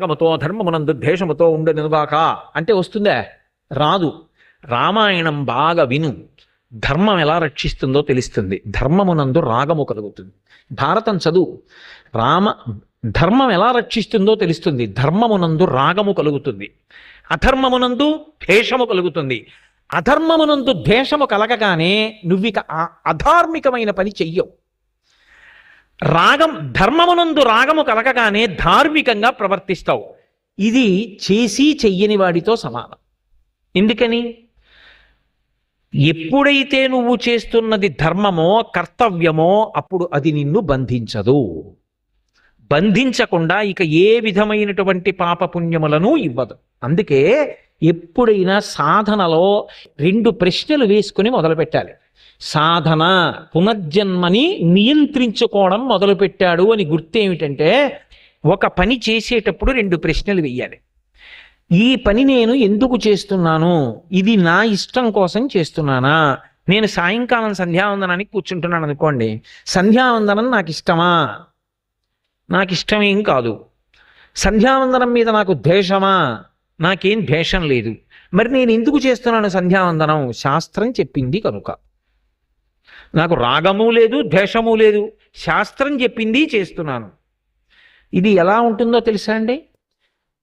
రాగముతో ధర్మమునందు ద్వేషముతో ఉండనుగాక. అంటే వస్తుందా? రాదు. రామాయణం బాగా విను. ధర్మం ఎలా రక్షిస్తుందో తెలుస్తుంది. ధర్మమునందు రాగము కలుగుతుంది. భారతం చదువు. రామ ధర్మం ఎలా రక్షిస్తుందో తెలుస్తుంది. ధర్మమునందు రాగము కలుగుతుంది. అధర్మమునందు ద్వేషము కలుగుతుంది. అధర్మమునందు ద్వేషము కలగగానే నువ్విక అధార్మికమైన పని చెయ్యవు. రాగం ధర్మమునందు రాగము కలగగానే ధార్మికంగా ప్రవర్తిస్తావు. ఇది చేసి చెయ్యని వాడితో సమానం. ఎందుకని? ఎప్పుడైతే నువ్వు చేస్తున్నది ధర్మమో కర్తవ్యమో అప్పుడు అది నిన్ను బంధించదు. బంధించకుండా ఇక ఏ విధమైనటువంటి పాపపుణ్యములను ఇవ్వదు. అందుకే ఎప్పుడైనా సాధనలో రెండు ప్రశ్నలు వేసుకుని మొదలుపెట్టాలి. సాధన పునర్జన్మని నియంత్రించుకోవడం మొదలుపెట్టాడు అని గుర్తేమిటంటే ఒక పని చేసేటప్పుడు రెండు ప్రశ్నలు వెయ్యాలి. ఈ పని నేను ఎందుకు చేస్తున్నాను? ఇది నా ఇష్టం కోసం చేస్తున్నానా? నేను సాయంకాలం సంధ్యావందనానికి కూర్చుంటున్నాను అనుకోండి సంధ్యావందనం నాకు ఇష్టమా? నాకు ఇష్టమేం కాదు. సంధ్యావందనం మీద నాకు ద్వేషమా? నాకేం ద్వేషం లేదు. మరి నేను ఎందుకు చేస్తున్నాను సంధ్యావందనం? శాస్త్రం చెప్పింది కనుక. నాకు రాగము లేదు ద్వేషము లేదు. శాస్త్రం చెప్పింది చేస్తున్నాను. ఇది ఎలా ఉంటుందో తెలుసా అండి?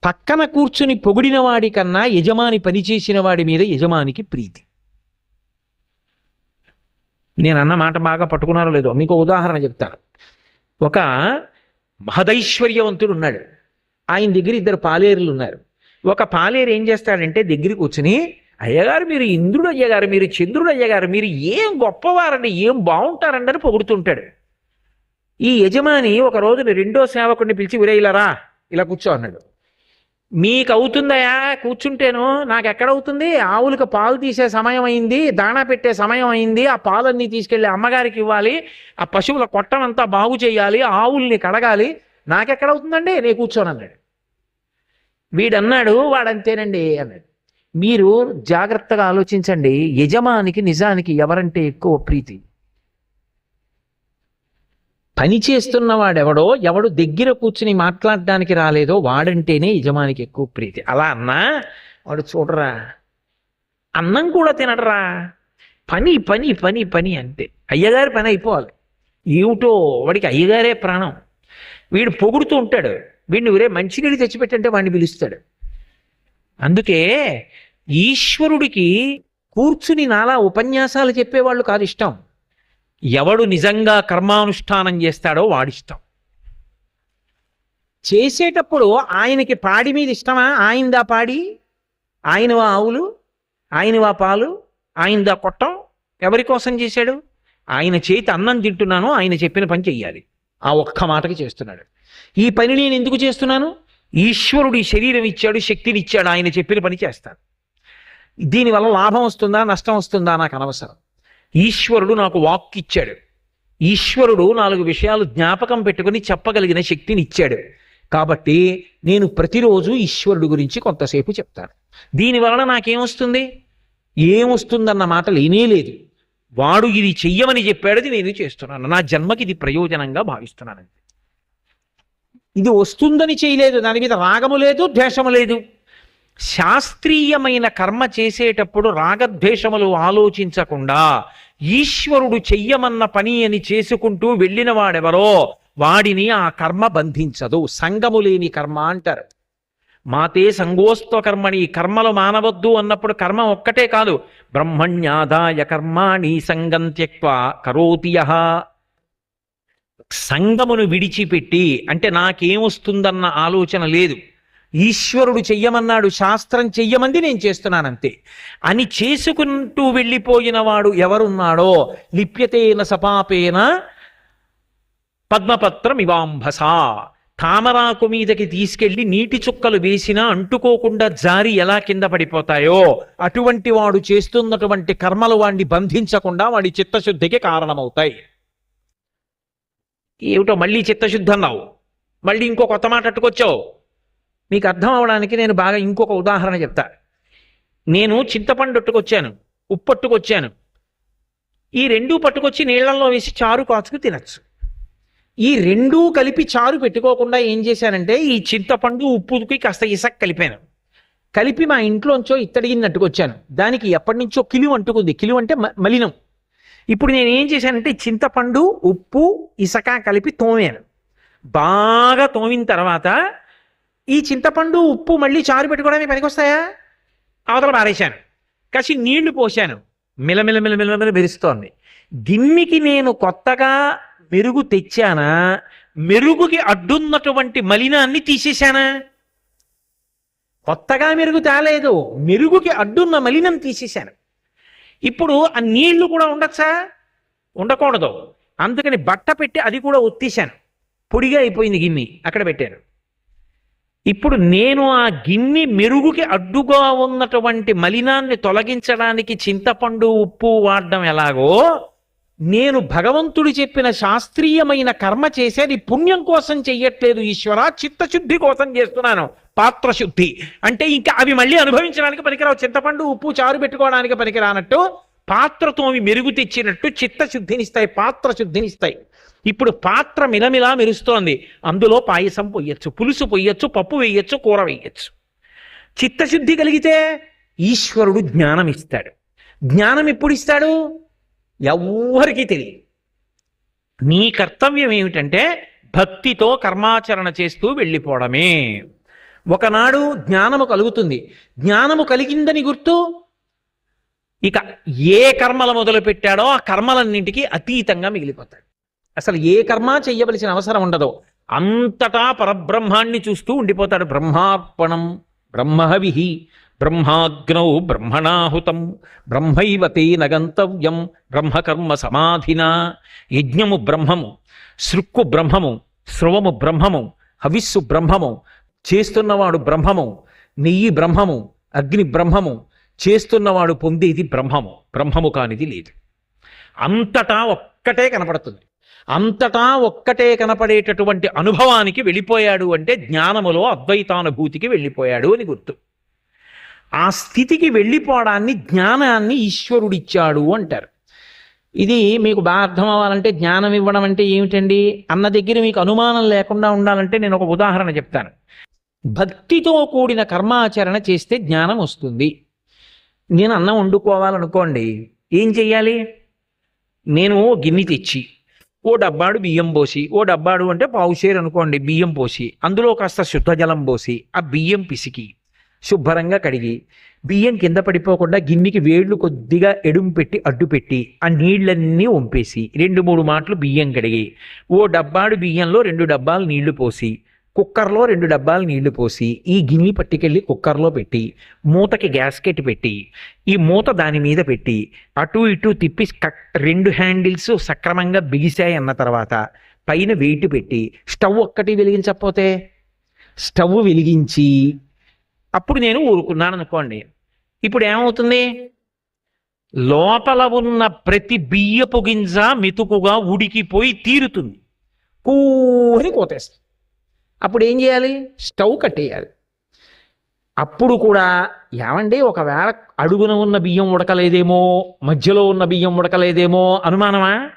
పక్కన కూర్చుని పొగిడిన వాడి కన్నా యజమాని పనిచేసిన వాడి మీద యజమానికి ప్రీతి. నేను అన్న మాట బాగా పట్టుకున్నారో లేదో మీకు ఉదాహరణ చెప్తాను. ఒక మహదైశ్వర్యవంతుడు ఉన్నాడు. ఆయన దగ్గర ఇద్దరు పాలేరులు ఉన్నారు. ఒక పాలేరు ఏం చేస్తాడంటే దగ్గర కూర్చుని అయ్యగారు మీరు ఇంద్రుడు అయ్యగారు మీరు చంద్రుడు అయ్యగారు మీరు ఏం గొప్పవారండి ఏం బాగుంటారండి అని పొగుడుతుంటాడు. ఈ యజమాని ఒక రోజున రెండో సేవకుడిని పిలిచి ఉరేయిలరా ఇలా కూర్చో అన్నాడు. మీకు అవుతుందయా కూర్చుంటేను నాకు ఎక్కడవుతుంది ఆవులకు పాలు తీసే సమయం అయింది దాణా పెట్టే సమయం అయింది ఆ పాలన్నీ తీసుకెళ్ళి అమ్మగారికి ఇవ్వాలి ఆ పశువుల కొట్టమంతా బాగు చేయాలి ఆవుల్ని కడగాలి నాకెక్కడవుతుందండి? నేను కూర్చోను అన్నాడు వీడన్నాడు వాడంతేనండి అన్నాడు. మీరు జాగ్రత్తగా ఆలోచించండి. యజమానికి నిజానికి ఎవరంటే ఎక్కువ ప్రీతి. పని చేస్తున్నవాడెవడో ఎవడు దగ్గర కూర్చుని మాట్లాడడానికి రాలేదో వాడంటేనే యజమానికి ఎక్కువ ప్రీతి. అలా అన్నా వాడు చూడరా అన్నం కూడా తినడరా. పని పని పని పని అంతే. అయ్యగారి పని అయిపోవాలి. ఏమిటో వాడికి అయ్యగారే ప్రాణం. వీడు పొగుడుతూ ఉంటాడు. వీడిని ఒరే మంచినీళ్ళు తెచ్చిపెట్టంటే వాడిని పిలుస్తాడు. అందుకే ఈశ్వరుడికి కూర్చుని నాలా ఉపన్యాసాలు చెప్పేవాళ్ళు కాదు ఇష్టం. ఎవడు నిజంగా కర్మానుష్ఠానం చేస్తాడో వాడిష్టం. చేసేటప్పుడు ఆయనకి పాడి మీద ఇష్టమా? ఆయనదా పాడి? ఆయనవా ఆవులు? ఆయనవా పాలు? ఆయనదా కొట్టం? ఎవరి కోసం చేశాడు? ఆయన చేతి అన్నం తింటున్నాను ఆయన చెప్పిన పని చెయ్యాలి. ఆ ఒక్క మాటకి చేస్తున్నాడు. ఈ పని నేను ఎందుకు చేస్తున్నాను? ఈశ్వరుడు ఈ శరీరం ఇచ్చాడు శక్తిని ఇచ్చాడు ఆయన చెప్పిన పని చేస్తాడు. దీనివల్ల లాభం వస్తుందా నష్టం వస్తుందా నాకు అనవసరం. ఈశ్వరుడు నాకు వాక్ ఇచ్చాడు. ఈశ్వరుడు నాలుగు విషయాలు జ్ఞాపకం పెట్టుకుని చెప్పగలిగిన శక్తిని ఇచ్చాడు. కాబట్టి నేను ప్రతిరోజు ఈశ్వరుడు గురించి కొంతసేపు చెప్తాను. దీనివలన నాకేమొస్తుంది ఏమొస్తుందన్న మాట లేనే లేదు. వాడు ఇది చెయ్యమని చెప్పాడు నేను చేస్తున్నాను. నా జన్మకి ఇది ప్రయోజనంగా భావిస్తున్నానండి ఇది వస్తుందని చేయలేదు దాని మీద రాగము లేదు ద్వేషము లేదు. శాస్త్రీయమైన కర్మ చేసేటప్పుడు రాగద్వేషములు ఆలోచించకుండా ఈశ్వరుడు చెయ్యమన్న పని అని చేసుకుంటూ వెళ్ళిన వాడెవరో వాడిని ఆ కర్మ బంధించదు. సంగము లేని కర్మ అంటారు. మాతే సంగోస్త్వ కర్మని కర్మలు మానవద్దు అన్నప్పుడు కర్మ ఒక్కటే కాదు. బ్రహ్మణ్యాదాయ కర్మాణి సంగం త్యక్వా కరోతి సంగమును విడిచిపెట్టి అంటే నాకేమొస్తుందన్న ఆలోచన లేదు. ఈశ్వరుడు చెయ్యమన్నాడు శాస్త్రం చెయ్యమంది నేను చేస్తున్నానంతే. అని చేసుకుంటూ వెళ్ళిపోయిన వాడు ఎవరున్నాడో లిప్యతేన సపాపేన పద్మపత్రం ఇవాంభస. తామరాకు మీదకి తీసుకెళ్ళి నీటి చుక్కలు వేసినా అంటుకోకుండా జారి ఎలా కింద పడిపోతాయో అటువంటి వాడు చేస్తున్నటువంటి కర్మలు వాడిని బంధించకుండా వాడి చిత్తశుద్ధికి కారణమవుతాయి. ఏమిటో మళ్ళీ చిత్తశుద్ధి అన్నావు మళ్ళీ ఇంకో కొత్త మాట అట్టుకొచ్చావు. మీకు అర్థం అవడానికి నేను బాగా ఇంకొక ఉదాహరణ చెప్తా. నేను చింతపండు పట్టుకొచ్చాను ఉప్పు పట్టుకొచ్చాను ఈ రెండు పట్టుకొచ్చి నీళ్ళలో వేసి చారు కాచుకు తినచ్చు. ఈ రెండూ కలిపి చారు పెట్టుకోకుండా ఏం చేశానంటే ఈ చింతపండు ఉప్పుకి కాస్త ఇసక్ కలిపాను. కలిపి మా ఇంట్లోంచో ఇత్తడిగినట్టుకొచ్చాను దానికి ఎప్పటి నుంచో కిలువ అంటుకుంది కిలువ అంటే మలినం. ఇప్పుడు నేను ఏం చేశానంటే చింతపండు ఉప్పు ఇసక కలిపి తోమాను. బాగా తోమిన తర్వాత ఈ చింతపండు ఉప్పు మళ్ళీ చారు పెట్టుకోవడానికి పనికొస్తాయా అవతల పారేశాను. కాసి నీళ్ళు పోశాను. మిలమిల మిలమిల మెరుస్తోంది. గిన్నెకి నేను కొత్తగా మెరుగు తెచ్చానా? మెరుగుకి అడ్డున్నటువంటి మలినాన్ని తీసేశానా? కొత్తగా మెరుగు తేలేదు. మెరుగుకి అడ్డున్న మలినం తీసేశాను. ఇప్పుడు ఆ నీళ్ళు కూడా ఉండొచ్చా? ఉండకూడదు. అందుకని బట్ట పెట్టి అది కూడా ఒత్తిశాను పొడిగా అయిపోయింది గిన్నె అక్కడ పెట్టాను ఇప్పుడు నేను ఆ గిన్నె మెరుగుకి అడ్డుగా ఉన్నటువంటి మలినాన్ని తొలగించడానికి చింతపండు ఉప్పు వాడడం ఎలాగో నేను భగవంతుడు చెప్పిన శాస్త్రీయమైన కర్మ చేసేది పుణ్యం కోసం చెయ్యట్లేదు ఈశ్వర చిత్తశుద్ధి కోసం చేస్తున్నాను. పాత్రశుద్ధి. అంటే ఇంకా అవి మళ్ళీ అనుభవించడానికి పనికిరావు. చింతపండు ఉప్పు చారు పెట్టుకోవడానికి పనికిరానట్టు పాత్రతో అవి మెరుగు తెచ్చినట్టు చిత్తశుద్ధినిస్తాయి పాత్రశుద్ధినిస్తాయి. ఇప్పుడు పాత్ర మిలమిలా మెరుస్తోంది. అందులో పాయసం పొయ్యొచ్చు పులుసు పొయ్యొచ్చు పప్పు వేయొచ్చు కూర వేయొచ్చు. చిత్తశుద్ధి కలిగితే ఈశ్వరుడు జ్ఞానం ఇస్తాడు జ్ఞానం ఎప్పుడు ఇస్తాడు ఎవ్వరికీ తెలియదు. నీ కర్తవ్యం ఏమిటంటే భక్తితో కర్మాచరణ చేస్తూ వెళ్ళిపోవడమే. ఒకనాడు జ్ఞానము కలుగుతుంది. జ్ఞానము కలిగిందని గుర్తు ఇక ఏ కర్మలు మొదలు పెట్టాడో ఆ కర్మలన్నింటికి అతీతంగా మిగిలిపోతాడు. అసలు ఏ కర్మ చేయవలసిన అవసరం ఉండదు అంతటా పరబ్రహ్మాన్ని చూస్తూ ఉండిపోతాడు. బ్రహ్మార్పణం బ్రహ్మహవిహి బ్రహ్మాగ్నౌ బ్రహ్మణాహుతం బ్రహ్మైవతే నగంతవ్యం గంతవ్యం బ్రహ్మకర్మ సమాధినా యజ్ఞము బ్రహ్మము సృక్కు బ్రహ్మము స్రవము బ్రహ్మము హవిస్సు బ్రహ్మము చేస్తున్నవాడు బ్రహ్మము నెయ్యి బ్రహ్మము అగ్ని బ్రహ్మము చేస్తున్నవాడు పొందేది బ్రహ్మము బ్రహ్మము కానిది లేదు. అంతటా ఒక్కటే కనపడుతుంది. అంతటా ఒక్కటే కనపడేటటువంటి అనుభవానికి వెళ్ళిపోయాడు అంటే జ్ఞానములో అద్వైతానుభూతికి వెళ్ళిపోయాడు అని గుర్తు. ఆ స్థితికి వెళ్ళిపోవడాన్ని జ్ఞానాన్ని ఈశ్వరుడిచ్చాడు అంటారు. ఇది మీకు బాగా అర్థం అవ్వాలంటే జ్ఞానం ఇవ్వడం అంటే ఏమిటండి? అన్న దగ్గర మీకు అనుమానం లేకుండా ఉండాలంటే నేను ఒక ఉదాహరణ చెప్తాను. భక్తితో కూడిన కర్మాచరణ చేస్తే జ్ఞానం వస్తుంది. నేను అన్నం వండుకోవాలనుకోండి ఏం చెయ్యాలి? నేను ఓ గిన్నె తెచ్చి ఓ డబ్బాడు బియ్యం పోసి ఓ డబ్బాడు అంటే పావుషేర్ అనుకోండి బియ్యం పోసి అందులో కాస్త శుద్ధ జలం పోసి ఆ బియ్యం పిసికి శుభ్రంగా కడిగి బియ్యం కింద పడిపోకుండా గిన్నెకి వేళ్ళు కొద్దిగా ఎడుము పెట్టి అడ్డు పెట్టి ఆ నీళ్ళన్నీ వంపేసి రెండు మూడు మాటలు బియ్యం కడిగి ఓ డబ్బాడు బియ్యంలో రెండు డబ్బాలు నీళ్ళు పోసి కుక్కర్లో రెండు డబ్బాలు నీళ్ళు పోసి ఈ గిన్నె పట్టుకెళ్ళి కుక్కర్లో పెట్టి మూతకి గ్యాస్కెట్ పెట్టి ఈ మూత దాని మీద పెట్టి అటు ఇటు తిప్పి రెండు హ్యాండిల్స్ సక్రమంగా బిగిశాయి అన్న తర్వాత పైన వెయిట్ పెట్టి స్టవ్ ఒక్కటి వెలిగించకపోతే? స్టవ్ వెలిగించి అప్పుడు నేను ఊరుకున్నాను అనుకోండి. ఇప్పుడు ఏమవుతుంది? లోపల ఉన్న ప్రతి బియ్యపు గింజ మెతుకుగా ఉడికిపోయి తీరుతుంది. కూని కోతేస్తుంది. అప్పుడు ఏం చేయాలి? స్టవ్ కట్టేయాలి. అప్పుడు కూడా ఏమండి? ఒకవేళ అడుగున ఉన్న బియ్యం ఉడకలేదేమో మధ్యలో ఉన్న బియ్యం ఉడకలేదేమో అనుమానమా?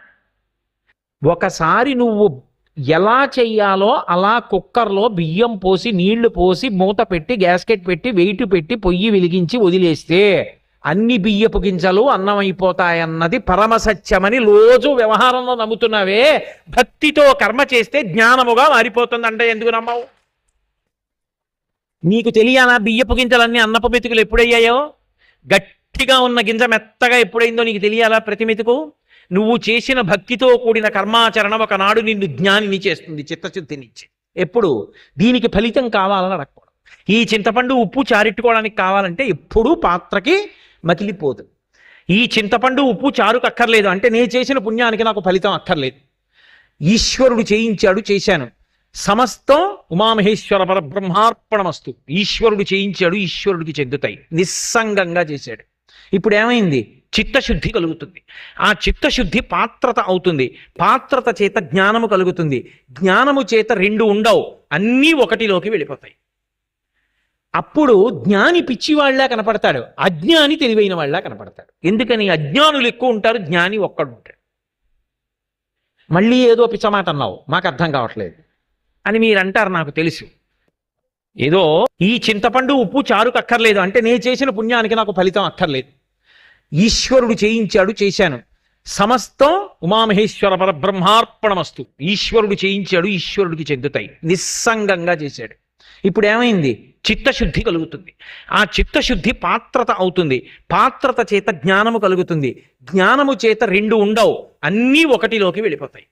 ఒకసారి నువ్వు ఎలా చెయ్యాలో అలా కుక్కర్లో బియ్యం పోసి నీళ్ళు పోసి మూత పెట్టి గ్యాస్కెట్ పెట్టి వెయిట్ పెట్టి పొయ్యి వెలిగించి వదిలేస్తే అన్ని బియ్యపు గింజలు అన్నం అయిపోతాయన్నది పరమసత్యమని రోజు వ్యవహారంలో నమ్ముతున్నావే. భక్తితో కర్మ చేస్తే జ్ఞానముగా మారిపోతుంది అంటే ఎందుకు నమ్మవు? నీకు తెలియాలా బియ్యపు గింజలన్నీ అన్నపు మెతుకులు ఎప్పుడయ్యాయో? గట్టిగా ఉన్న గింజ మెత్తగా ఎప్పుడైందో నీకు తెలియాలా ప్రతి మెతుకు? నువ్వు చేసిన భక్తితో కూడిన కర్మాచరణ ఒకనాడు నిన్ను జ్ఞానిని చేస్తుంది చిత్తశుద్ధినిచ్చి. ఎప్పుడు? దీనికి ఫలితం కావాలని అడగకూడదు. ఈ చింతపండు ఉప్పు చారెట్టుకోవడానికి కావాలంటే ఎప్పుడూ పాత్రకి మకిలిపోదు. ఈ చింతపండు ఉప్పు చారుకు అక్కర్లేదు. అంటే నేను చేసిన పుణ్యానికి నాకు ఫలితం అక్కర్లేదు. ఈశ్వరుడు చేయించాడు చేశాను. సమస్తం ఉమామహేశ్వర పరబ్రహ్మార్పణమస్తు. ఈశ్వరుడు చేయించాడు ఈశ్వరుడికి చెందుతాయి. నిస్సంగంగా చేశాడు. ఇప్పుడు ఏమైంది? చిత్తశుద్ధి కలుగుతుంది. ఆ చిత్తశుద్ధి పాత్రత అవుతుంది. పాత్రత చేత జ్ఞానము కలుగుతుంది. జ్ఞానము చేత రెండు ఉండవు. అన్నీ ఒకటిలోకి వెళ్ళిపోతాయి. అప్పుడు జ్ఞాని పిచ్చివాళ్ళా కనపడతాడు. అజ్ఞాని తెలివైన వాళ్ళ కనపడతాడు. ఎందుకని? అజ్ఞానులు ఎక్కువ ఉంటారు జ్ఞాని ఒక్కడు ఉంటాడు. మళ్ళీ ఏదో పిచ్చమాట అన్నావు. మాకు అర్థం కావట్లేదు. అని మీరు అంటారు నాకు తెలుసు. ఏదో ఈ చింతపండు ఉప్పు చారుకు అక్కర్లేదు. అంటే నేను చేసిన పుణ్యానికి నాకు ఫలితం అక్కర్లేదు. ఈశ్వరుడు చేయించాడు చేశాను. సమస్తం ఉమామహేశ్వర పరబ్రహ్మార్పణమస్తు. ఈశ్వరుడు చేయించాడు ఈశ్వరుడికి చెందుతాయి. నిస్సంగంగా చేశాడు. ఇప్పుడు ఏమైంది చిత్తశుద్ధి కలుగుతుంది. ఆ చిత్తశుద్ధి పాత్రత అవుతుంది. పాత్రత చేత జ్ఞానము కలుగుతుంది. జ్ఞానము చేత రెండు ఉండవు. అన్నీ ఒకటిలోకి వెళ్ళిపోతాయి.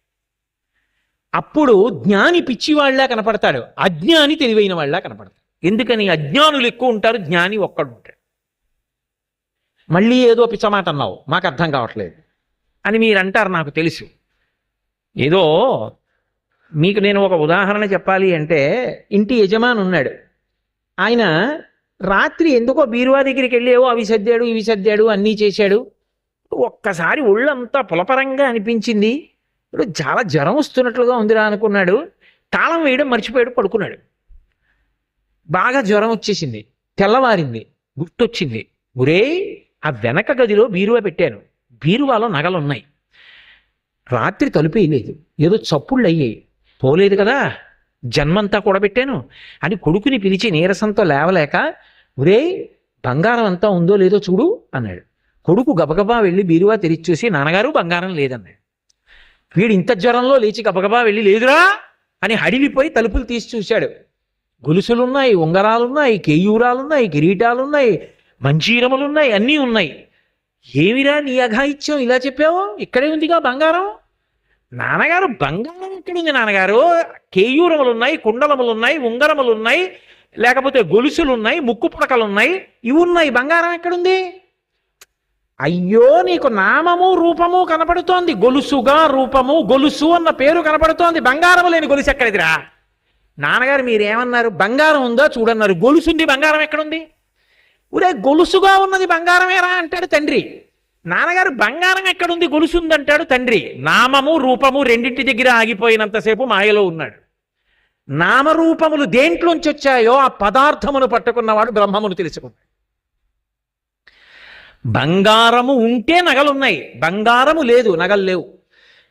అప్పుడు జ్ఞాని పిచ్చివాళ్ళా కనపడతాడు. అజ్ఞాని తెలివైన వాళ్ళ కనపడతాడు. ఎందుకని? అజ్ఞానులు ఎక్కువ ఉంటారు జ్ఞాని ఒక్కడు ఉంటాడు. మళ్ళీ ఏదో పిచ్చమాట అన్నావు. మాకు అర్థం కావట్లేదు. అని మీరు అంటారు నాకు తెలుసు. ఏదో మీకు నేను ఒక ఉదాహరణ చెప్పాలి అంటే ఇంటి యజమాని ఉన్నాడు. ఆయన రాత్రి ఎందుకో బీరువా దగ్గరికి వెళ్ళేవో అవి సర్దాడు ఇవి సర్దాడు అన్నీ చేశాడు. ఒక్కసారి ఒళ్ళంతా పులపరంగా అనిపించింది. ఇప్పుడు చాలా జ్వరం వస్తున్నట్లుగా ఉందిరా అనుకున్నాడు. తాళం వేయడం మర్చిపోయాడు పడుకున్నాడు. బాగా జ్వరం వచ్చేసింది. తెల్లవారింది గుర్తొచ్చింది. ఒరే ఆ వెనక గదిలో బీరువా పెట్టాను. బీరువాలో నగలు ఉన్నాయి రాత్రి తలుపు వేయలేదు. ఏదో చప్పుళ్ళు అయ్యాయి. పోలేదు కదా. జన్మంతా కూడబెట్టాను. అని కొడుకుని పిలిచి నీరసంతో లేవలేక ఒరే బంగారం అంతా ఉందో లేదో చూడు అన్నాడు. కొడుకు గబగబా వెళ్ళి బీరువా తెరిచి చూసి నాన్నగారు బంగారం లేదన్నాడు. వీడు ఇంత జ్వరంలో లేచి గబగబా వెళ్ళి లేదురా అని హడిలిపోయి తలుపులు తీసి చూశాడు. గొలుసులున్నాయి ఉంగరాలున్నాయి కేయూరాలున్నాయి కిరీటాలున్నాయి మంచీరములున్నాయి అన్నీ ఉన్నాయి. ఏమిరా నీ అఘాయిత్యం ఇలా చెప్పావు? ఇక్కడే ఉందిగా బంగారం? నాన్నగారు బంగారం ఎక్కడుంది నాన్నగారు? కేయూరములు ఉన్నాయి కుండలములు ఉన్నాయి ఉంగరములు ఉన్నాయి లేకపోతే గొలుసులు ఉన్నాయి ముక్కు పుడకలున్నాయి ఇవి ఉన్నాయి బంగారం ఎక్కడుంది? అయ్యో నీకు నామము రూపము కనపడుతోంది. గొలుసుగా రూపము గొలుసు అన్న పేరు కనపడుతోంది. బంగారము లేని గొలుసు ఎక్కడిదిరా? నాన్నగారు మీరేమన్నారు? బంగారం ఉందా? చూడన్నారు. గొలుసుంది బంగారం ఎక్కడుంది? ఊరే గొలుసుగా ఉన్నది బంగారమేరా అంటాడు తండ్రి. నాన్నగారు బంగారం ఎక్కడుంది గొలుసుందంటాడు తండ్రి. నామము రూపము రెండింటి దగ్గర ఆగిపోయినంతసేపు మాయలో ఉన్నాడు. నామరూపములు దేంట్లోంచి వచ్చాయో ఆ పదార్థమును పట్టుకున్నవాడు బ్రహ్మమును తెలుసుకున్నాడు. బంగారము ఉంటే నగలున్నాయి. బంగారము లేదు నగలు లేవు.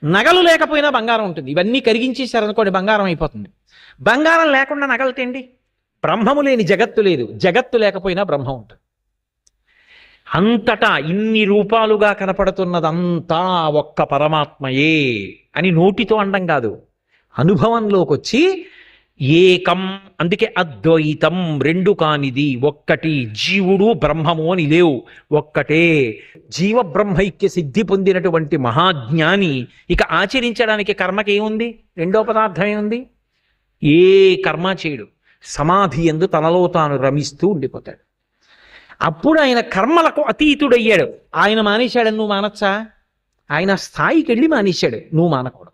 నగలు లేకపోయినా బంగారం ఉంటుంది. ఇవన్నీ కరిగించేశారనుకోండి బంగారం అయిపోతుంది. బంగారం లేకుండా నగలు తేండి? బ్రహ్మము లేని జగత్తు లేదు. జగత్తు లేకపోయినా బ్రహ్మం ఉంటుంది. అంతటా ఇన్ని రూపాలుగా కనపడుతున్నదంతా ఒక్క పరమాత్మయే అని నోటితో అండం కాదు. అనుభవంలోకి వచ్చి ఏకం అందుకే అద్వైతం రెండు కానిది ఒక్కటి జీవుడు బ్రహ్మము అని లేవు. ఒక్కటే జీవ బ్రహ్మైక్య సిద్ధి పొందినటువంటి మహాజ్ఞాని. ఇక ఆచరించడానికి కర్మకి ఏముంది? రెండో పదార్థం ఏముంది? ఏ కర్మ చేయడు. సమాధి ఎందు తనలో తాను రమిస్తూ ఉండిపోతాడు. అప్పుడు ఆయన కర్మలకు అతీతుడయ్యాడు. ఆయన మానేశాడని నువ్వు మానచ్చా? ఆయన స్థాయికి వెళ్ళి మానేశాడు. నువ్వు మానకూడదు.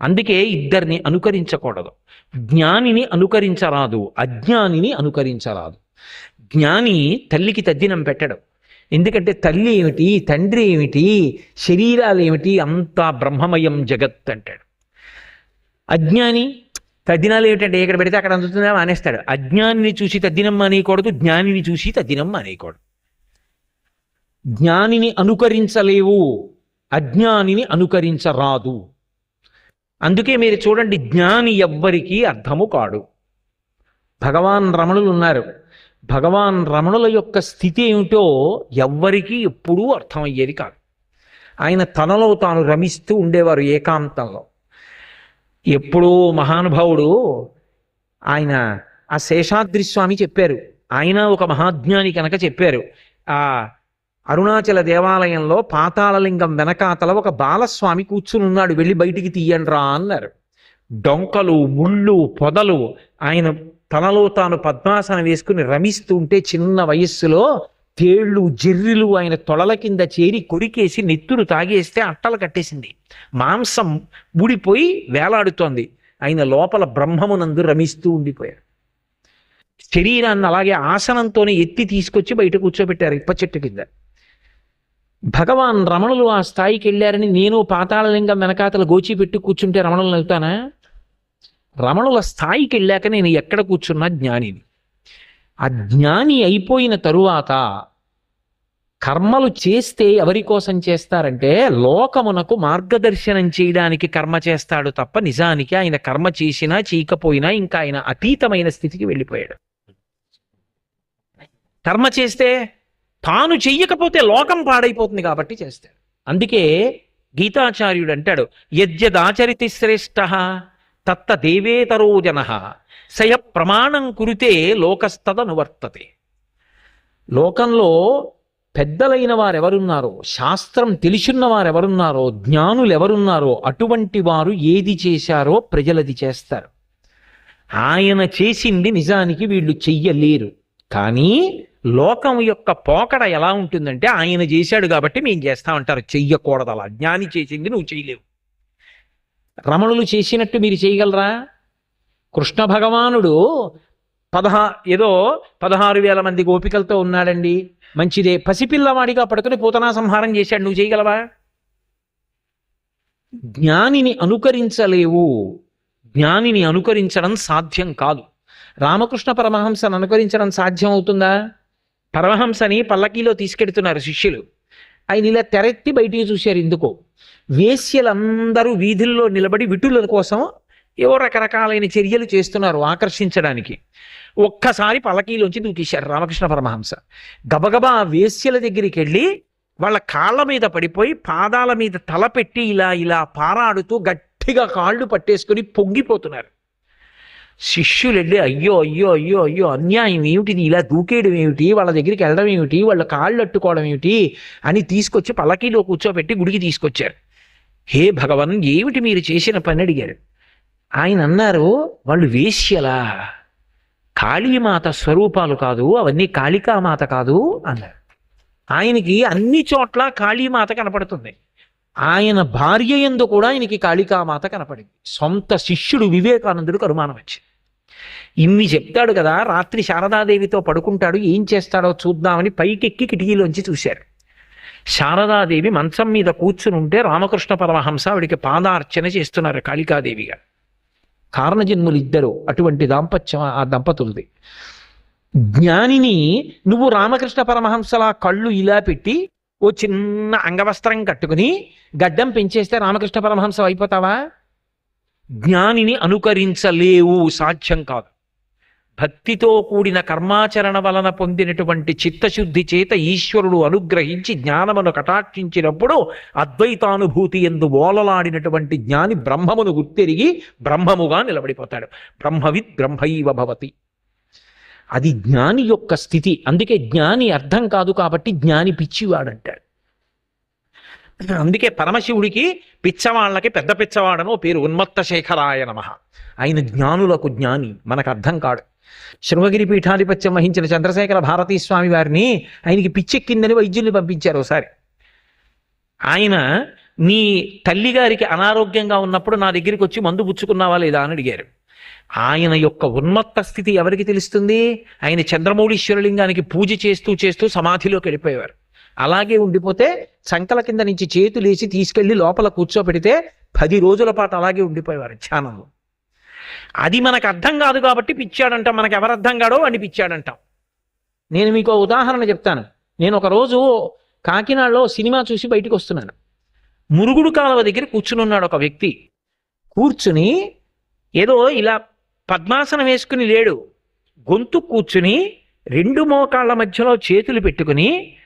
అందుకే ఇద్దరిని అనుకరించకూడదు. జ్ఞానిని అనుకరించరాదు. అజ్ఞానిని అనుకరించరాదు. జ్ఞాని తల్లికి తద్దినం పెట్టడు. ఎందుకంటే తల్లి ఏమిటి? తండ్రి ఏమిటి? శరీరాలు ఏమిటి? అంతా బ్రహ్మమయం జగత్ అంటాడు. అజ్ఞాని తద్దినాలు ఏమిటంటే ఇక్కడ పెడితే అక్కడ అందుతుందా మానేస్తాడు అజ్ఞానిని చూసి తద్దినం మానేయకూడదు జ్ఞానిని చూసి తద్దినం మానేయకూడదు జ్ఞానిని అనుకరించలేవు అజ్ఞానిని అనుకరించరాదు. అందుకే మీరు చూడండి జ్ఞాని ఎవ్వరికీ అర్థము కాడు. భగవాన్ రమణులు ఉన్నారు. భగవాన్ రమణుల యొక్క స్థితి ఏమిటో ఎవ్వరికీ ఎప్పుడూ అర్థమయ్యేది కాదు. ఆయన తనలో తాను రమిస్తూ ఉండేవారు ఏకాంతంలో. ఎప్పుడూ మహానుభావుడు ఆయన ఆ శేషాద్రి స్వామి చెప్పారు. ఆయన ఒక మహాజ్ఞాని కనుక చెప్పారు. ఆ అరుణాచల దేవాలయంలో పాతాళలింగం వెనకాతల ఒక బాలస్వామి కూర్చుని ఉన్నాడు వెళ్ళి బయటికి తీయండ్రా అన్నారు. డొంకలు ముళ్ళు పొదలు ఆయన తనలో తాను పద్మాసనం వేసుకుని రమిస్తూ ఉంటే చిన్న వయస్సులో తేళ్ళు జెర్రిలు ఆయన తొడల కింద చేరి కొరికేసి నెత్తురు తాగేస్తే అట్టలు కట్టేసింది. మాంసం ఊడిపోయి వేలాడుతోంది. ఆయన లోపల బ్రహ్మమునందు రమిస్తూ ఉండిపోయాడు. శరీరాన్ని అలాగే ఆసనంతోనే ఎత్తి తీసుకొచ్చి బయట కూర్చోబెట్టారు ఇప్ప చెట్టు కింద. భగవాన్ రమణులు ఆ స్థాయికి వెళ్ళారని నేను పాతాళలింగం వెనకాతల గోచి పెట్టి కూర్చుంటే రమణులను వెళ్తానా? రమణుల స్థాయికి వెళ్ళాక నేను ఎక్కడ కూర్చున్నా జ్ఞానిని. ఆ జ్ఞాని అయిపోయిన తరువాత కర్మలు చేస్తే ఎవరి కోసం చేస్తారంటే లోకమునకు మార్గదర్శనం చేయడానికి కర్మ చేస్తాడు తప్ప నిజానికి ఆయన కర్మ చేసినా చేయకపోయినా ఇంకా ఆయన అతీతమైన స్థితికి వెళ్ళిపోయాడు. కర్మ చేస్తే తాను చెయ్యకపోతే లోకం పాడైపోతుంది కాబట్టి చేస్తాడు. అందుకే గీతాచార్యుడు అంటాడు యద్యదాచరితి శ్రేష్ఠ తత్త దేవేతరో జన సయ ప్రమాణం కురితే లోకస్తదనువర్తతే. లోకంలో పెద్దలైన వారెవరున్నారో శాస్త్రం తెలిసున్న వారెవరున్నారో జ్ఞానులు ఎవరున్నారో అటువంటి వారు ఏది చేశారో ప్రజలది చేస్తారు. ఆయన చేసింది నిజానికి వీళ్ళు చెయ్యలేరు. కానీ లోకం యొక్క పోకడ ఎలా ఉంటుందంటే ఆయన చేశాడు కాబట్టి మేము చేస్తామంటారు చెయ్యకూడదు అలా. జ్ఞాని చేసింది నువ్వు చేయలేవు. రమణులు చేసినట్టు మీరు చేయగలరా? కృష్ణ భగవానుడు పదహా ఏదో పదహారు వేల మంది గోపికలతో ఉన్నాడండి. మంచిదే. పసిపిల్లవాడిగా పడుకుని పూతనా సంహారం చేశాడు. నువ్వు చేయగలవా? జ్ఞానిని అనుకరించలేవు. జ్ఞానిని అనుకరించడం సాధ్యం కాదు. రామకృష్ణ పరమహంసను అనుకరించడం సాధ్యం అవుతుందా? పరమహంసని పల్లకీలో తీసుకెడుతున్నారు శిష్యులు. ఆయన ఇలా తెరెత్తి బయటికి చూశారు ఎందుకో. వేశ్యలందరూ వీధుల్లో నిలబడి విటుల కోసం ఏవో రకరకాలైన చర్యలు చేస్తున్నారు ఆకర్షించడానికి. ఒక్కసారి పలకీలోంచి దూకేశారు రామకృష్ణ పరమహంస. గబగబా వేశ్యల దగ్గరికి వెళ్ళి వాళ్ళ కాళ్ళ మీద పడిపోయి పాదాల మీద తల పెట్టి ఇలా ఇలా పారాడుతూ గట్టిగా కాళ్ళు పట్టేసుకొని పొంగిపోతున్నారు. శిష్యులు వెళ్ళి అయ్యో అయ్యో అయ్యో అయ్యో అన్యాయం ఏమిటిది ఇలా దూకేయడం ఏమిటి? వాళ్ళ దగ్గరికి వెళ్ళడం ఏమిటి? వాళ్ళ కాళ్ళు అట్టుకోవడం ఏమిటి? అని తీసుకొచ్చి పలకీలో కూర్చోబెట్టి గుడికి తీసుకొచ్చారు. హే భగవన్ ఏమిటి మీరు చేసిన పని? అడిగారు. ఆయన అన్నారు వాళ్ళు వేశ్యలా. కాళీమాత స్వరూపాలు కాదు అవన్నీ కాళికామాత కాదు అన్నారు. ఆయనకి అన్ని చోట్ల కాళీమాత కనపడుతుంది. ఆయన భార్య ఎందు కూడా ఆయనకి కాళికామాత కనపడింది. సొంత శిష్యుడు వివేకానందుడు అనుమానం వచ్చింది. ఇన్ని చెప్తాడు కదా రాత్రి శారదాదేవితో పడుకుంటాడు ఏం చేస్తాడో చూద్దామని పైకెక్కి కిటికీలోంచి చూశారు. శారదాదేవి మంచం మీద కూర్చుని ఉంటే రామకృష్ణ పరమహంస ఆవిడికి పాదార్చన చేస్తున్నారు కాళికాదేవిగా కారణజన్ములు ఇద్దరు అటువంటి దాంపత్యం ఆ దంపతులది. జ్ఞానిని నువ్వు రామకృష్ణ పరమహంసలా కళ్ళు ఇలా పెట్టి ఓ చిన్న అంగవస్త్రం కట్టుకుని గడ్డం పెంచేస్తే రామకృష్ణ పరమహంస అయిపోతావా? జ్ఞానిని అనుకరించలేవు సాధ్యం కాదు. భక్తితో కూడిన కర్మాచరణ వలన పొందినటువంటి చిత్తశుద్ధి చేత ఈశ్వరుడు అనుగ్రహించి జ్ఞానమును కటాక్షించినప్పుడు అద్వైతానుభూతి ఎందు ఓలలాడినటువంటి జ్ఞాని బ్రహ్మమును గుర్తెరిగి బ్రహ్మముగా నిలబడిపోతాడు. బ్రహ్మవిద్ బ్రహ్మైవ భవతి. అది జ్ఞాని యొక్క స్థితి. అందుకే జ్ఞాని అర్థం కాదు కాబట్టి జ్ఞాని పిచ్చివాడంటాడు. అందుకే పరమశివుడికి పిచ్చవాళ్ళకి పెద్ద పిచ్చవాడను పేరు ఉన్మత్త శేఖరాయ నమ. ఆయన జ్ఞానులకు జ్ఞాని మనకు అర్థం కాడు. శృంగగిరి పీఠాధిపత్యం వహించిన చంద్రశేఖర భారతీ స్వామి వారిని ఆయనకి పిచ్చెక్కిందని వైద్యుల్ని పంపించారు ఒకసారి. ఆయన నీ తల్లిగారికి అనారోగ్యంగా ఉన్నప్పుడు నా దగ్గరికి వచ్చి మందు పుచ్చుకున్నావా లేదా? అని అడిగారు. ఆయన యొక్క ఉన్మత్త స్థితి ఎవరికి తెలుస్తుంది? ఆయన చంద్రమౌళీశ్వరలింగానికి పూజ చేస్తూ చేస్తూ సమాధిలోకి వెళ్ళిపోయేవారు. అలాగే ఉండిపోతే సంకల కింద నుంచి చేతులేసి తీసుకెళ్ళి లోపల కూర్చోబెడితే పది రోజుల పాటు అలాగే ఉండిపోయేవారు ధ్యానంలో. అది మనకు అర్థం కాదు కాబట్టి పిచ్చాడంటాం మనకు ఎవరు అర్థం కాడో అని పిచ్చాడంటాం. నేను మీకు ఉదాహరణ చెప్తాను. నేను ఒకరోజు కాకినాడలో సినిమా చూసి బయటకు వస్తున్నాను. మురుగుడు కాలువ దగ్గర కూర్చుని ఉన్నాడు ఒక వ్యక్తి. కూర్చుని ఏదో ఇలా పద్మాసనం వేసుకుని లేడు. గొంతు కూర్చుని రెండు మోకాళ్ళ మధ్యలో చేతులు పెట్టుకుని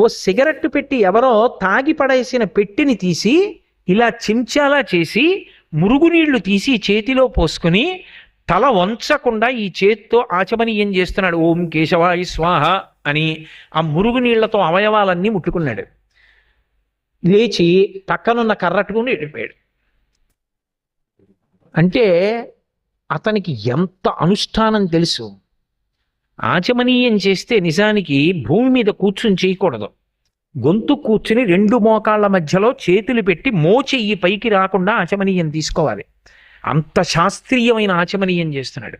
ఓ సిగరెట్ పెట్టి ఎవరో తాగి పడేసిన పెట్టిని తీసి ఇలా చెంచాలా చేసి మురుగునీళ్ళు తీసి చేతిలో పోసుకుని తల వంచకుండా ఈ చేత్తో ఆచమనీయం చేస్తున్నాడు? ఓం కేశవాయి స్వాహ అని ఆ మురుగునీళ్ళతో అవయవాలన్నీ ముట్టుకున్నాడు. లేచి పక్కనున్న కర్రట్టుకుని వెళ్ళిపోయాడు అంటే అతనికి ఎంత అనుష్ఠానం తెలుసు? ఆచమనీయం చేస్తే నిజానికి భూమి మీద కూర్చుని చేయకూడదు. గొంతు కూర్చుని రెండు మోకాళ్ళ మధ్యలో చేతులు పెట్టి మోచెయ్యి పైకి రాకుండా ఆచమనీయం తీసుకోవాలి. అంత శాస్త్రీయమైన ఆచమనీయం చేస్తున్నాడు.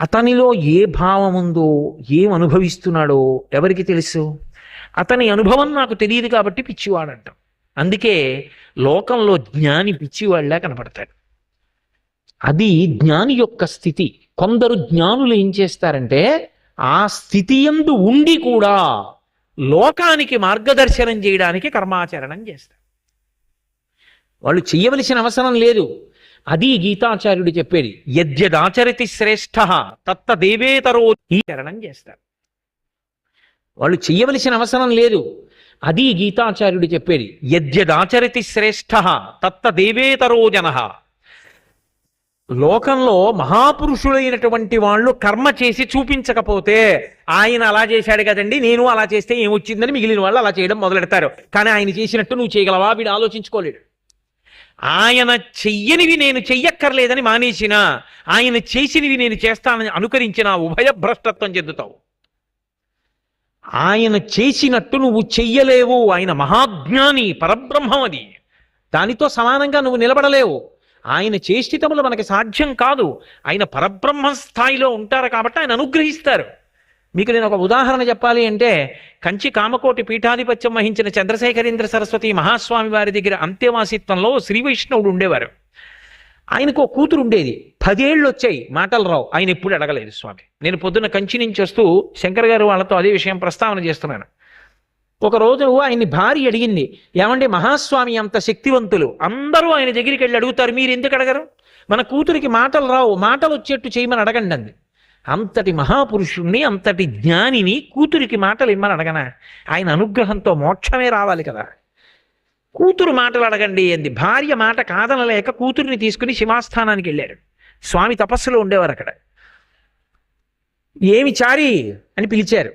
అతనిలో ఏ భావం ఉందో ఏం అనుభవిస్తున్నాడో ఎవరికి తెలుసు? అతని అనుభవం నాకు తెలియదు కాబట్టి పిచ్చివాడంటాం. అందుకే లోకంలో జ్ఞాని పిచ్చివాళ్ళా కనపడతాడు. అది జ్ఞాని యొక్క స్థితి. కొందరు జ్ఞానులు ఏం చేస్తారంటే ఆ స్థితి ఎందు ఉండి కూడా లోకానికి మార్గదర్శనం చేయడానికి కర్మాచరణం చేస్తారు. వాళ్ళు చెయ్యవలసిన అవసరం లేదు. అది గీతాచార్యుడు చెప్పేది యద్యదాచరితి శ్రేష్ఠ తత్త దేవేతరో ఈ చరణం చేస్తారు. వాళ్ళు చెయ్యవలసిన అవసరం లేదు. అది గీతాచార్యుడు చెప్పేది యద్యదాచరితి శ్రేష్ఠ తత్త దేవేతరో జన లోకంలో మహాపురుషుడైనటువంటి వాళ్ళు కర్మ చేసి చూపించకపోతే ఆయన అలా చేశాడు కదండి నేను అలా చేస్తే ఏమొచ్చిందని మిగిలిన వాళ్ళు అలా చేయడం మొదలెడతారు. కానీ ఆయన చేసినట్టు నువ్వు చేయగలవా? వీడు ఆలోచించుకోలేడు. ఆయన చెయ్యనివి నేను చెయ్యక్కర్లేదని మానేసిన ఆయన చేసినవి నేను చేస్తానని అనుకరించిన ఉభయ భ్రష్టత్వం చెందుతావు. ఆయన చేసినట్టు నువ్వు చెయ్యలేవు. ఆయన మహాజ్ఞాని పరబ్రహ్మం అది. దానితో సమానంగా నువ్వు నిలబడలేవు. ఆయన చేష్టితములు మనకి సాధ్యం కాదు. ఆయన పరబ్రహ్మ స్థాయిలో ఉంటారు కాబట్టి ఆయన అనుగ్రహిస్తారు. మీకు నేను ఒక ఉదాహరణ చెప్పాలి అంటే కంచి కామకోటి పీఠాధిపత్యం వహించిన చంద్రశేఖరేంద్ర సరస్వతి మహాస్వామి వారి దగ్గర అంత్యవాసిత్వంలో శ్రీ వైష్ణవుడు ఉండేవారు. ఆయనకు ఒక కూతురు ఉండేది. పదేళ్ళు వచ్చాయి. మాటలు రావు. ఆయన ఎప్పుడు అడగలేదు స్వామి. నేను పొద్దున్న కంచి నుంచి వస్తూ శంకర్ గారు వాళ్ళతో అదే విషయం ప్రస్తావన చేస్తున్నాను. ఒక రోజు ఆయన్ని భార్య అడిగింది ఏమంటే మహాస్వామి అంత శక్తివంతులు అందరూ ఆయన దగ్గరికి వెళ్ళి అడుగుతారు మీరు ఎందుకు అడగరు? మన కూతురికి మాటలు రావు మాటలు వచ్చేట్టు చేయమని అడగండి అంది. అంతటి మహాపురుషుణ్ణి అంతటి జ్ఞానిని కూతురికి మాటలు ఇమ్మని అడగనా? ఆయన అనుగ్రహంతో మోక్షమే రావాలి కదా. కూతురు మాటలు అడగండి అంది. భార్య మాట కాదనలేక కూతురిని తీసుకుని శివాస్థానానికి వెళ్ళాడు. స్వామి తపస్సులో ఉండేవారు అక్కడ. ఏమి చారి అని పిలిచారు.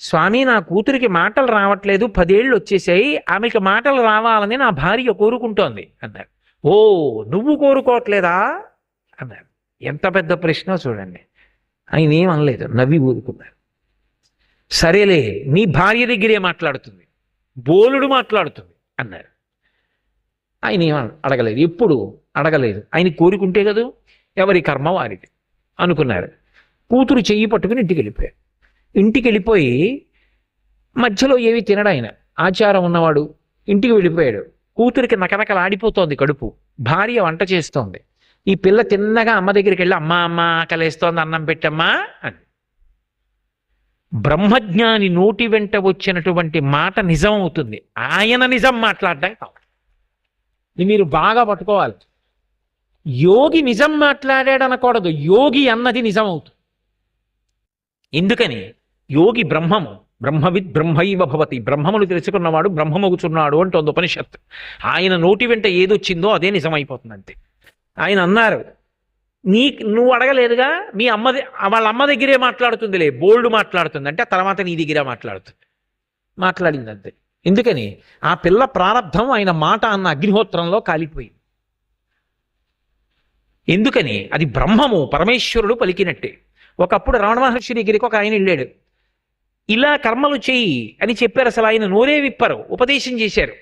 స్వామి నా కూతురికి మాటలు రావట్లేదు. పదేళ్ళు వచ్చేసాయి. ఆమెకి మాటలు రావాలని నా భార్య కోరుకుంటోంది అన్నారు. ఓ నువ్వు కోరుకోవట్లేదా? అన్నారు. ఎంత పెద్ద ప్రశ్న చూడండి. ఆయన ఏమనలేదు అనలేదు. నవ్వి ఊరుకున్నారు. సరేలే నీ భార్య దగ్గరే మాట్లాడుతుంది. బోలుడు మాట్లాడుతుంది అన్నారు. ఆయన ఏం అడగలేదు. ఎప్పుడు అడగలేదు. ఆయన కోరుకుంటే కదూ? ఎవరి కర్మ వారిది. అనుకున్నారు. కూతురు చెయ్యి పట్టుకుని ఇంటికి వెళ్ళిపోయారు. ఇంటికి వెళ్ళిపోయి మధ్యలో ఏవి తినడు ఆయన. ఆచారం ఉన్నవాడు ఇంటికి వెళ్ళిపోయాడు. కూతురికి నకనకలు ఆడిపోతోంది కడుపు. భార్య వంట చేస్తోంది. ఈ పిల్ల తిన్నగా అమ్మ దగ్గరికి వెళ్ళి అమ్మ అమ్మ ఆకలేస్తోంది అన్నం పెట్టమ్మా అని బ్రహ్మజ్ఞాని నోటి వెంట వచ్చినటువంటి మాట నిజం అవుతుంది. ఆయన నిజం మాట్లాడడం కావాలి మీరు బాగా పట్టుకోవాలి. యోగి నిజం మాట్లాడాడు అనకూడదు యోగి అన్నది నిజం అవుతుంది. ఎందుకని? యోగి బ్రహ్మము. బ్రహ్మవిద్ బ్రహ్మైవ భవతి. బ్రహ్మమును తెలుసుకున్నవాడు బ్రహ్మమగుచున్నాడు అంటోంది ఉపనిషత్ ఆయన నోటి వెంట ఏదొచ్చిందో అదే నిజమైపోతుంది అంతే ఆయన అన్నారు నీ నువ్వు అడగలేదుగా? మీ అమ్మ వాళ్ళ అమ్మ దగ్గరే మాట్లాడుతుందిలే. బోల్డ్ మాట్లాడుతుంది. అంటే తర్వాత నీ దగ్గరే మాట్లాడుతుంది. మాట్లాడింది అంతే ఎందుకని? ఆ పిల్ల ప్రారంధం ఆయన మాట అన్న అగ్నిహోత్రంలో కాలిపోయింది. ఎందుకని? అది బ్రహ్మము పరమేశ్వరుడు పలికినట్టే. ఒకప్పుడు రమణ మహర్షి దగ్గరికి ఒక ఆయన వెళ్ళాడు. ఇలా కర్మలు చెయ్యి అని చెప్పారు అసలు ఆయన నోరే విప్పరు ఉపదేశం చేశారు.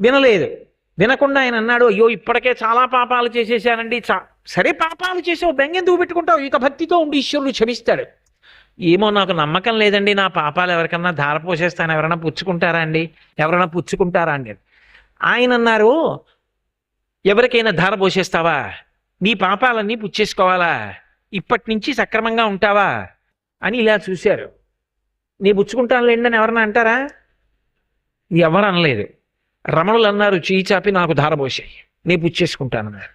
వినలేదు. వినకుండా ఆయన అన్నాడు అయ్యో ఇప్పటికే చాలా పాపాలు చేసేసానండి. చా సరే పాపాలు చేసావు బెంగెందుకు పెట్టుకుంటావు? ఇక భక్తితో ఉండి ఈశ్వరుడు క్షమిస్తాడు. ఏమో నాకు నమ్మకం లేదండి. నా పాపాలు ఎవరికన్నా ధార పోసేస్తాను ఎవరైనా పుచ్చుకుంటారా అండి? ఎవరైనా పుచ్చుకుంటారా అండి? ఆయన అన్నారు ఎవరికైనా ధార పోసేస్తావా నీ పాపాలన్నీ పుచ్చేసుకోవాలా? ఇప్పటి నుంచి సక్రమంగా ఉంటావా? అని ఇలా చూశారు. నీ పుచ్చుకుంటాను లేండి అని ఎవరన్నా అంటారా? ఎవరు అనలేదు రమణులు అన్నారు చేయి చాపి నాకు ధార నీ నేను పుచ్చేసుకుంటానన్నారు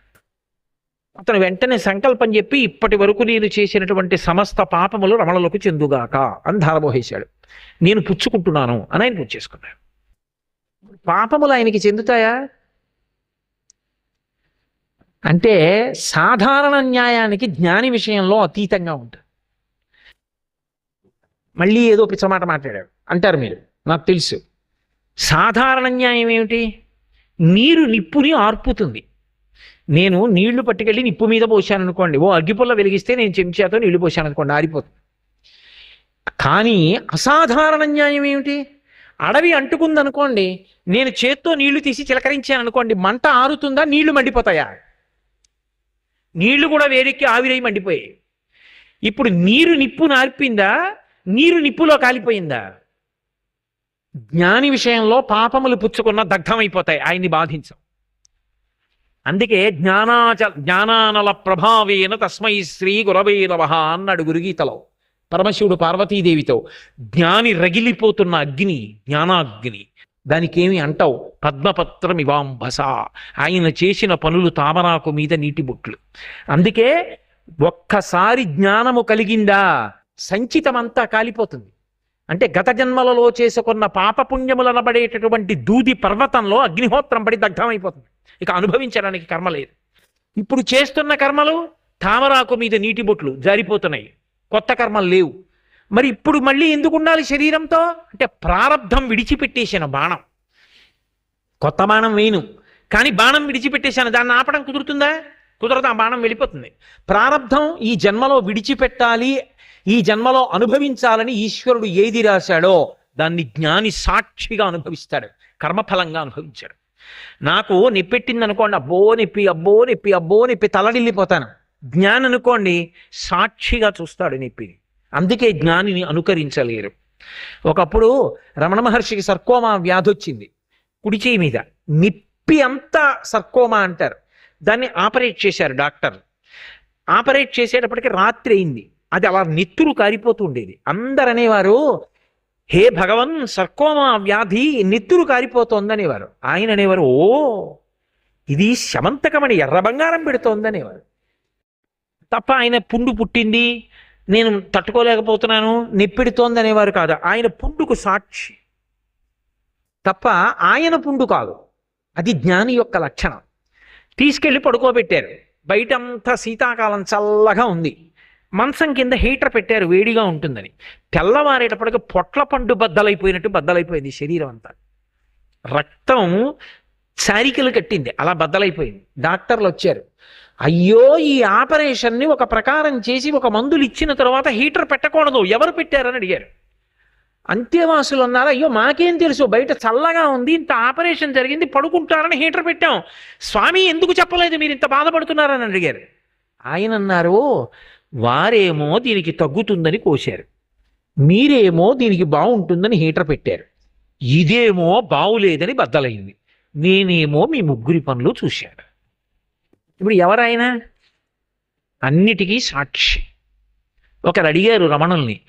అతను వెంటనే సంకల్పం చెప్పి ఇప్పటి వరకు నేను చేసినటువంటి సమస్త పాపములు రమణులకు చెందుగాక అని ధారబోహేశాడు నేను పుచ్చుకుంటున్నాను అని ఆయన పుచ్చేసుకున్నాడు పాపములు ఆయనకి చెందుతాయా? అంటే సాధారణ న్యాయానికి జ్ఞాని విషయంలో అతీతంగా ఉంటుంది. మళ్ళీ ఏదో పిచ్చమాట మాట్లాడాడు. అంటారు మీరు నాకు తెలుసు. సాధారణ న్యాయం ఏమిటి? నీరు నిప్పుని ఆర్పుతుంది. నేను నీళ్ళు పట్టుకెళ్ళి నిప్పు మీద పోసాను అనుకోండి ఓ అగ్గిపుల్ల వెలిగిస్తే నేను చెంచాతో నీళ్ళు పోసాను అనుకోండి ఆరిపోతుంది. కానీ అసాధారణ న్యాయం ఏమిటి? అడవి అంటుకుందనుకోండి నేను చేత్తో నీళ్ళు తీసి చిలకరించాను అనుకోండి మంట ఆరుతుందా నీళ్ళు మండిపోతాయా? నీళ్ళు కూడా వేడెక్కి ఆవిరై మండిపోయాయి. ఇప్పుడు నీరు నిప్పు నార్పిందా నీరు నిప్పులో కాలిపోయిందా? జ్ఞాని విషయంలో పాపములు పుచ్చుకున్న దగ్ధమైపోతాయి. ఆయన్ని బాధించం. అందుకే జ్ఞానాచ జ్ఞానానల ప్రభావేన తస్మై శ్రీ గురవే నమ అన్నాడు గురుగీతలో పరమశివుడు పార్వతీదేవితో జ్ఞాని రగిలిపోతున్న అగ్ని జ్ఞానాగ్ని దానికేమి అంటావు? పద్మపత్రం ఇవాంబస ఆయన చేసిన పనులు తామరాకు మీద నీటి బొట్లు. అందుకే ఒక్కసారి జ్ఞానము కలిగిందా? సంచితమంతా కాలిపోతుంది. అంటే గత జన్మలలో చేసుకున్న పాపపుణ్యములనబడేటటువంటి దూది పర్వతంలో అగ్నిహోత్రం పడి దగ్ధమైపోతుంది. ఇక అనుభవించడానికి కర్మ లేదు. ఇప్పుడు చేస్తున్న కర్మలు తామరాకు మీద నీటి బొట్లు జారిపోతున్నాయి. కొత్త కర్మలు లేవు. మరి ఇప్పుడు మళ్ళీ ఎందుకు ఉండాలి శరీరంతో? అంటే ప్రారంధం విడిచిపెట్టేసిన బాణం. కొత్త బాణం వేయను కానీ బాణం విడిచిపెట్టేశాను దాన్ని ఆపడం కుదురుతుందా? కుదరదు ఆ బాణం వెళ్ళిపోతుంది. ప్రారంధం ఈ జన్మలో విడిచిపెట్టాలి ఈ జన్మలో అనుభవించాలని ఈశ్వరుడు ఏది రాశాడో దాన్ని జ్ఞాని సాక్షిగా అనుభవిస్తాడు. కర్మఫలంగా అనుభవించాడు. నాకు నిప్పెట్టింది అనుకోండి అబ్బో నిప్పి అబ్బో నిప్పి అబ్బో నిప్పి తలడిల్లిపోతాను జ్ఞాని అనుకోండి సాక్షిగా చూస్తాడు నిప్పిని. అందుకే జ్ఞానిని అనుకరించలేరు. ఒకప్పుడు రమణ మహర్షికి సర్కోమా వ్యాధి వచ్చింది. కుడిచేయి మీద. నిప్పి అంతా సర్కోమా అంటారు. దాన్ని ఆపరేట్ చేశారు డాక్టర్. ఆపరేట్ చేసేటప్పటికి రాత్రి అయింది. అది అలా నిత్తురు కారిపోతుండేది అందరు అనేవారు హే భగవన్ సర్కోమా వ్యాధి నిత్తురు కారిపోతోందనేవారు. ఆయన అనేవారు ఓ ఇది శమంతకమని ఎర్ర బంగారం పెడుతోందనేవారు. తప్ప ఆయన పుండు పుట్టింది నేను తట్టుకోలేకపోతున్నాను నిప్పిడుతోంది అనేవారు కాదు. ఆయన పుండుకు సాక్షి. తప్ప ఆయన పుండు కాదు. అది జ్ఞాని యొక్క లక్షణం. తీసుకెళ్ళి పడుకోబెట్టారు. బయటంతా శీతాకాలం చల్లగా ఉంది. మంచం కింద హీటర్ పెట్టారు వేడిగా ఉంటుందని. తెల్లవారేటప్పటికి పొట్ల పండు బద్దలైపోయినట్టు బద్దలైపోయింది శరీరం అంతా. రక్తం చారికలు కట్టింది అలా బద్దలైపోయింది. డాక్టర్లు వచ్చారు అయ్యో ఈ ఆపరేషన్ని ఒక ప్రకారం చేసి ఒక మందులు ఇచ్చిన తర్వాత హీటర్ పెట్టకూడదు ఎవరు పెట్టారని అడిగారు. అంత్యవాసులు అన్నారు అయ్యో మాకేం తెలుసు బయట చల్లగా ఉంది ఇంత ఆపరేషన్ జరిగింది పడుకుంటారని హీటర్ పెట్టాం. స్వామి ఎందుకు చెప్పలేదు మీరు ఇంత బాధపడుతున్నారని అడిగారు. ఆయన అన్నారు వారేమో దీనికి తగ్గుతుందని కోశారు. మీరేమో దీనికి బాగుంటుందని హీటర్ పెట్టారు. ఇదేమో బాగులేదని బద్దలైంది. నేనేమో మీ ముగ్గురి పనులు చూశాను. ఇప్పుడు ఎవరైనా అన్నిటికీ సాక్షి. ఒకరు అడిగారు రమణుల్ని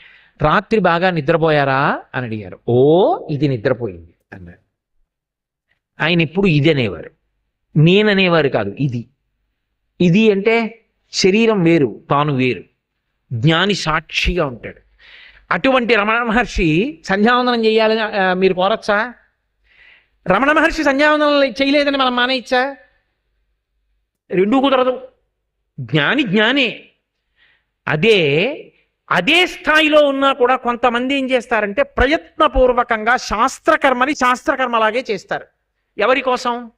రాత్రి బాగా నిద్రపోయారా? అని అడిగారు. ఓ ఇది నిద్రపోయింది అన్నారు. ఆయన ఇప్పుడు ఇది అనేవారు నేననేవారు కాదు ఇది. ఇది అంటే శరీరం వేరు తాను వేరు. జ్ఞాని సాక్షిగా ఉంటాడు. అటువంటి రమణ మహర్షి సంధ్యావందనం చేయాలని మీరు కోరచ్చా? రమణ మహర్షి సంధ్యావందనం చేయలేదని మనం మానేయచ్చా? రెండూ కుదరదు. జ్ఞాని జ్ఞానే. అదే అదే స్థాయిలో ఉన్నా కూడా కొంతమంది ఏం చేస్తారంటే ప్రయత్నపూర్వకంగా శాస్త్రకర్మని శాస్త్రకర్మలాగే చేస్తారు. ఎవరి కోసం?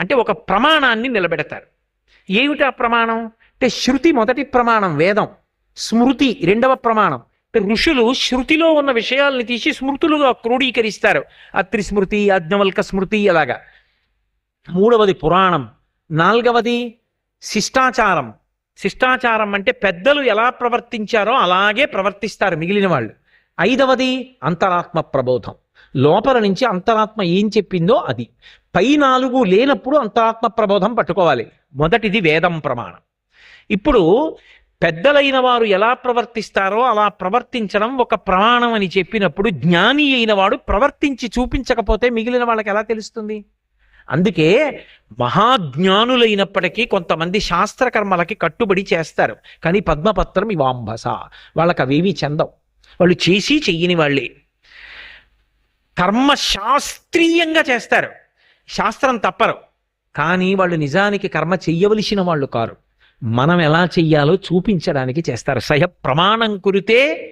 అంటే ఒక ప్రమాణాన్ని నిలబెడతారు. ఏమిటి ఆ ప్రమాణం? అంటే శృతి మొదటి ప్రమాణం వేదం. స్మృతి రెండవ ప్రమాణం. అంటే ఋషులు శృతిలో ఉన్న విషయాల్ని తీసి స్మృతులుగా క్రోడీకరిస్తారు. అత్రి స్మృతి అజ్ఞవల్క స్మృతి అలాగా. మూడవది పురాణం. నాలుగవది శిష్టాచారం. శిష్టాచారం అంటే పెద్దలు ఎలా ప్రవర్తించారో అలాగే ప్రవర్తిస్తారు మిగిలిన వాళ్ళు. ఐదవది అంతరాత్మ ప్రబోధం. లోపల నుంచి అంతరాత్మ ఏం చెప్పిందో అది. పై నాలుగు లేనప్పుడు అంతరాత్మ ప్రబోధం పట్టుకోవాలి. మొదటిది వేదం ప్రమాణం. ఇప్పుడు పెద్దలైన వారు ఎలా ప్రవర్తిస్తారో అలా ప్రవర్తించడం ఒక ప్రమాణం అని చెప్పినప్పుడు జ్ఞాని అయిన వాడు ప్రవర్తించి చూపించకపోతే మిగిలిన వాళ్ళకి ఎలా తెలుస్తుంది? అందుకే మహాజ్ఞానులైనప్పటికీ కొంతమంది శాస్త్రకర్మలకి కట్టుబడి చేస్తారు. కానీ పద్మపత్రం ఇవాంబస వాళ్ళకి అవేమీ చెందవు. వాళ్ళు చేసి చెయ్యని వాళ్ళే. కర్మ శాస్త్రీయంగా చేస్తారు. శాస్త్రం తప్పరు. కానీ వాళ్ళు నిజానికి కర్మ చెయ్యవలసిన వాళ్ళు కారు. మనం ఎలా చెయ్యాలో చూపించడానికి చేస్తారు. సహ ప్రమాణం కురితే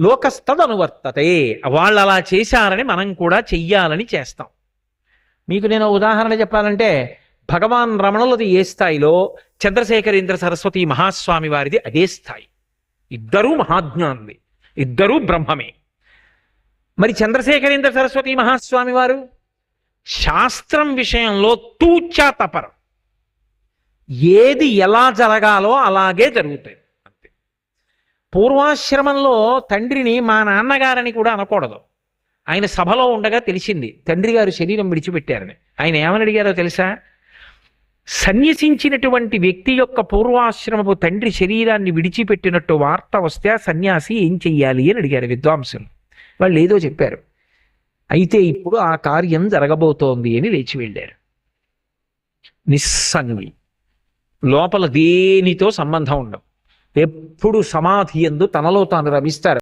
లోకస్తదనువర్తతే. వాళ్ళు అలా చేశారని మనం కూడా చెయ్యాలని చేస్తాం. మీకు నేను ఉదాహరణ చెప్పాలంటే భగవాన్ రమణులది ఏ స్థాయిలో చంద్రశేఖరేంద్ర సరస్వతి మహాస్వామి వారిది అదే స్థాయి. ఇద్దరూ మహాజ్ఞానులు. ఇద్దరూ బ్రహ్మమే. మరి చంద్రశేఖరేంద్ర సరస్వతి మహాస్వామి వారు? శాస్త్రం విషయంలో తూచా తపరం ఏది ఎలా జరగాలో అలాగే జరుగుతాయి. అంతే. పూర్వాశ్రమంలో తండ్రిని మా నాన్నగారని కూడా అనకూడదు. ఆయన సభలో ఉండగా తెలిసింది. తండ్రి గారు శరీరం విడిచిపెట్టారని. ఆయన ఏమని అడిగారో తెలుసా? సన్యసించినటువంటి వ్యక్తి యొక్క పూర్వాశ్రమపు తండ్రి శరీరాన్ని విడిచిపెట్టినట్టు వార్త వస్తే ఆ సన్యాసి ఏం చెయ్యాలి అని అడిగారు విద్వాంసులు. వాళ్ళు ఏదో చెప్పారు. అయితే ఇప్పుడు ఆ కార్యం జరగబోతోంది అని లేచి వెళ్ళారు. నిస్సంగి. లోపల దేనితో సంబంధం ఉండవు. ఎప్పుడు సమాధి ఎందు తనలో తాను రమిస్తారు.